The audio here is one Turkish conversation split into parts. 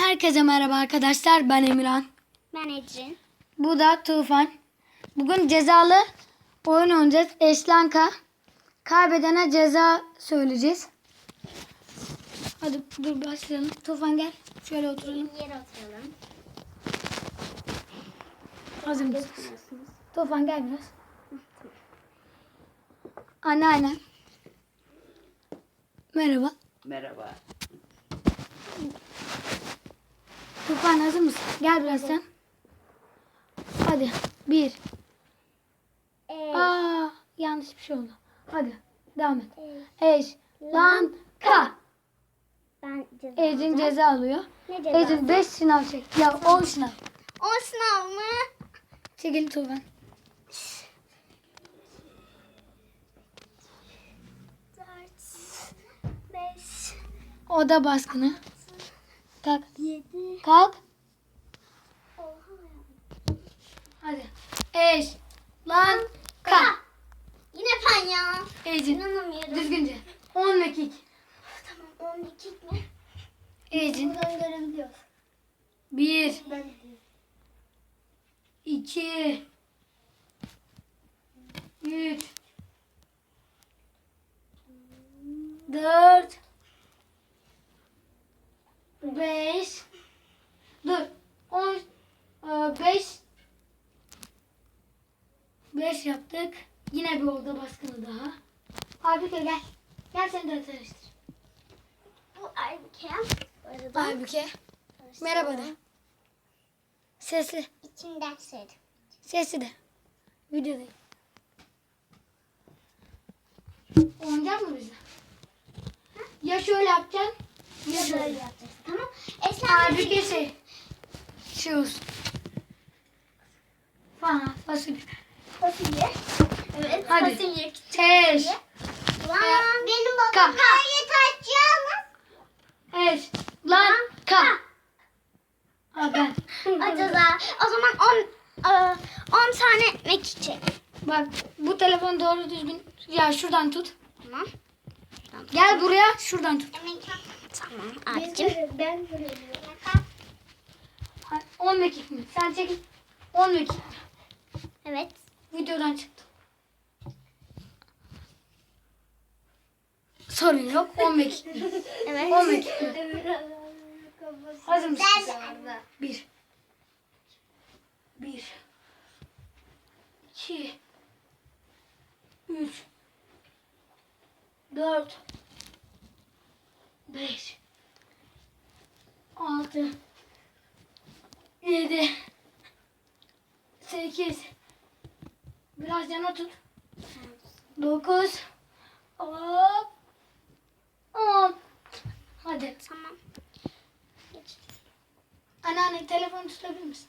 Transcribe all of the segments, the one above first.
Herkese merhaba arkadaşlar. Ben Emirhan. Ben Ecrin. Bu da Tufan. Bugün cezalı oyun oynayacağız. Eşlanka. Kaybedene ceza söyleyeceğiz. Hadi dur başlayalım. Tufan gel. Şöyle oturalım. Yere oturalım. Hazır mısın? Oturuyorsunuz. Tufan gel biraz. Anneannem. Merhaba. Merhaba. Tufan hazır mısın? Gel biraz sen. Hadi. Bir. Ee, Aa, yanlış bir şey oldu. Hadi devam et. Eş, lan, ka. ben ceza Ecin alacağım. ceza alıyor. Ne ceza? Ecin 5 sınav çek. Ya 10 sınav. O sınav mı? Çekil Tuğban. Dört, beş, Oda baskını. Kalk. yedi. Kalk. Hadi. Eş, lan, ka. Yine ben ya. Ecin. İnanamıyorum. Düzgünce. 10 mekik. Tamam 10 dakik mi? Ecin. Buradan görebiliyoruz. 1, Ben 2, 3, 4, 5, dur, 10, 5, 5 yaptık. Yine bir oda baskını daha. Aybüke gel. Gel seni de tanıştır. bu Aybüke. Aybüke. Merhaba de. Sesli. İçimden sevdim. Sesli de. Videodayım. Oynayacak mı bize? Ya şöyle yapacaksın ya Şöyle şöyle. Tamam. Esra Aybüke şey. Şey olsun. Falan fasulye. Fasulye. Evet. Hadi. Fasulye. Teş. Lan benim babam kayıt açacağım. Eş. Lan. Ka. Ha ben. Açacağız. O zaman 10 10 tane mekik çek. Bak bu telefon doğru düzgün. Ya şuradan tut. Tamam. Gel buraya şuradan tut. Tamam abicim. Ben Ha, 10 mekik mi? Sen çekil. 10 mekik. Evet. Videodan çıktı. Sorun yok. 10 mekik mi? Evet. 10 mekik mi? Hazır mısın? Bir. Bir. İki. 8 Biraz yana tut. 9 Hop 10 Hadi. Tamam. Geç. Anneanne telefonu tutabilir misin?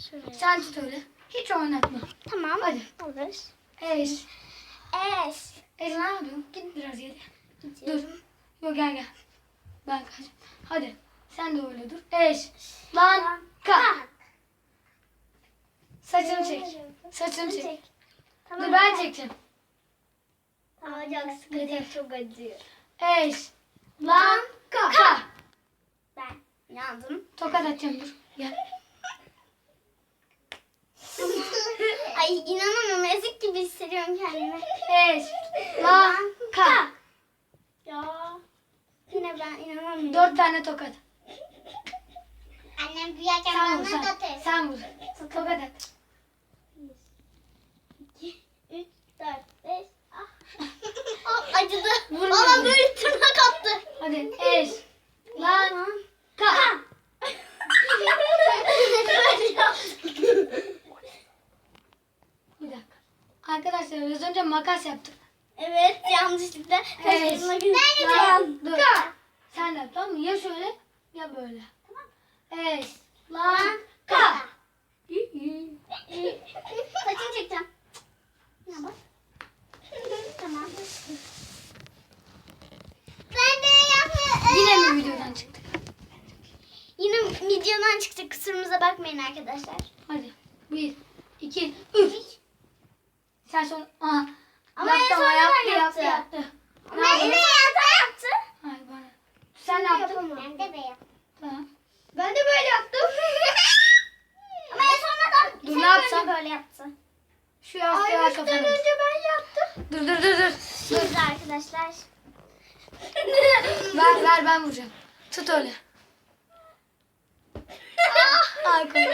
Şuraya. Sen tut öyle. Hiç oynatma. Tamam. Hadi. Olur. Es. Es. Es ne yapıyorsun? Git biraz yere. Gidiyorum. Dur. Yok gel gel. Ben kaçayım. Hadi. Sen de öyle dur. Es. Lan. Ka. Saçını çek. Saçını çek. Dur ben çekeceğim. Ama çok sıkıntı. Çok acıyor. Eş. Lan. Ka. Ben yandım. Tokat atacağım dur. Gel. Ay inanamıyorum. Ezik gibi hissediyorum kendimi. Eş. Lan. Ka. Ya. Yine ben inanamıyorum. Dört tane tokat. Annem büyürken Sen vur sen. Sen vur. Tokat at. 2, 3, 4, 5. Ah. oh, acıdı. Vurma Bana beni. böyle tırnak attı. Hadi. Eş. Lan. Ka. Bir dakika. Arkadaşlar az önce makas yaptık. evet yanlışlıkla. Evet. Lan, gülüyorum. Dur. Sen de yap tamam mı? Ya şöyle ya böyle. Eş. Lan. Ka. Saçını çekeceğim. Ne bak. Tamam. Ben de yapmıyorum. Yine mi videodan çıktık? Yine videodan çıktı. Kusurumuza bakmayın arkadaşlar. Hadi. Bir, iki, üç. Sen son... Aha. Ama yaptı en ama son yaptı, ben yaptı, yaptı. yaptı. Ama yine yaptı yaptı. Hayır bana. Sen ne yaptın? Ben de be yaptım. Tamam. Ben de böyle yaptım. Ama en sonradan Dur, sen ne yapsam? önce böyle yaptı. Şu yastığa Ayrıştan kafanı. önce ben yaptım. Dur dur dur dur. Şimdi arkadaşlar. Ver ver ben vuracağım. Tut öyle. Al koy.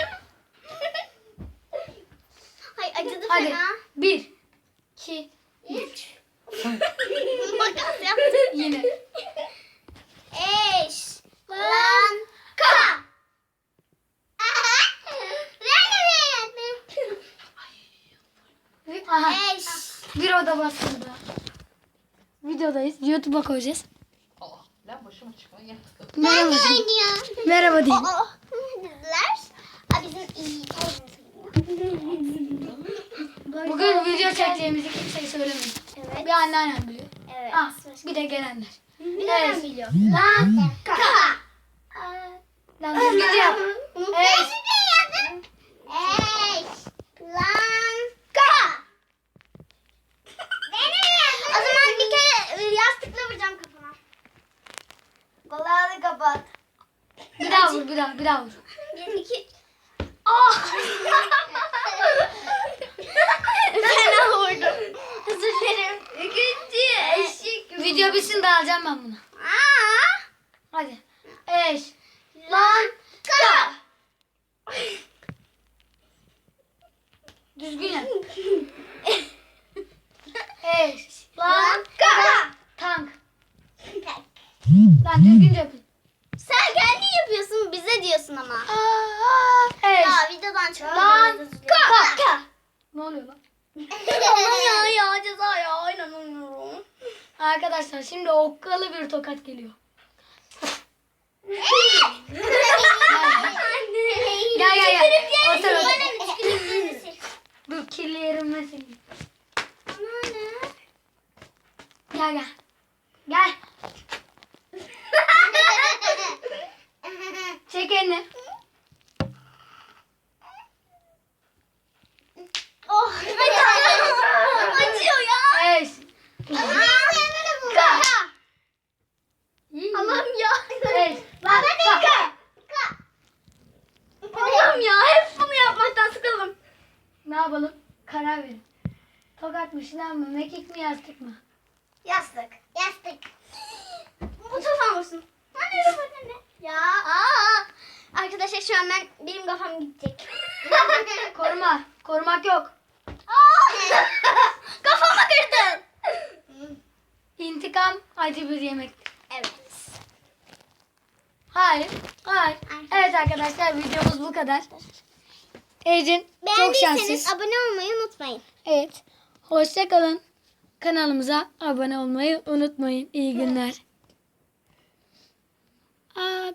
Hay acıdı Hadi. fena. Bir. İki, Üç. Makas yaptım. Yine. Eş. Lan. Ka. Aha. Eş. Bir oda daha. Videodayız. YouTube'a koyacağız. Aa, lan başıma çıkmayı yaptım. Merhaba. Oynuyor. Merhaba deyin. Aa, Diziler. Aa, bizim iyi. Bugün video çekeceğimizi kimseye söylemeyin. Evet. Bir anneannem biliyor. Evet. Ah, bir de gelenler. Bir Evet. de biliyor. Lan. Ka. Lan düzgünce yap. Eş. Eş. Lan. Ka. O zaman bir kere e, yastıkla vuracağım kafana. Kulağını kapat. Bir daha vur, bir daha, bir daha vur. Bir, iki. Ah! Fena vurdum. Özür dilerim. İkinci eşik. Video bitsin de alacağım ben bunu. Aa! Hadi. Eş. Lan. Ka. Düzgün yap. Eş. Lan. Ka. Tank. Lan düzgünce yapın. Sen kendi yapıyorsun bize diyorsun ama. Aa, eş. Ya videodan çık. Lan. Ka. Ka. Ne oluyor lan? Aman ya ya ceza ya inanamıyorum. Arkadaşlar şimdi okkalı bir tokat geliyor. Gel gel gel. Otur otur. Dur kirli yerimle seni. Gel gel. Gel. Çek elini. Oh, acıyor ya. Eş. Ka. İyi. Allah'ım ya. Eş. Lan kalk. Allah'ım ya hep bunu yapmaktan sıkıldım. Ne yapalım? Karar verin. Tokat mı, şınav mı, mekik mi, yastık mı? Yastık. Yastık. Bu tufan vursun. Anne bu ne? Ya. Aa. Arkadaşlar şu an ben benim kafam gidecek. Koruma. Korumak yok. Aa! Kafamı kırdın. İntikam acı bir yemektir. Evet. Hayır. Hayır. Arkadaşlar. Evet arkadaşlar videomuz bu kadar. Ecin çok Beğendiyseniz şanssız. abone olmayı unutmayın. Evet. Hoşça kalın. Kanalımıza abone olmayı unutmayın. İyi günler. Aa,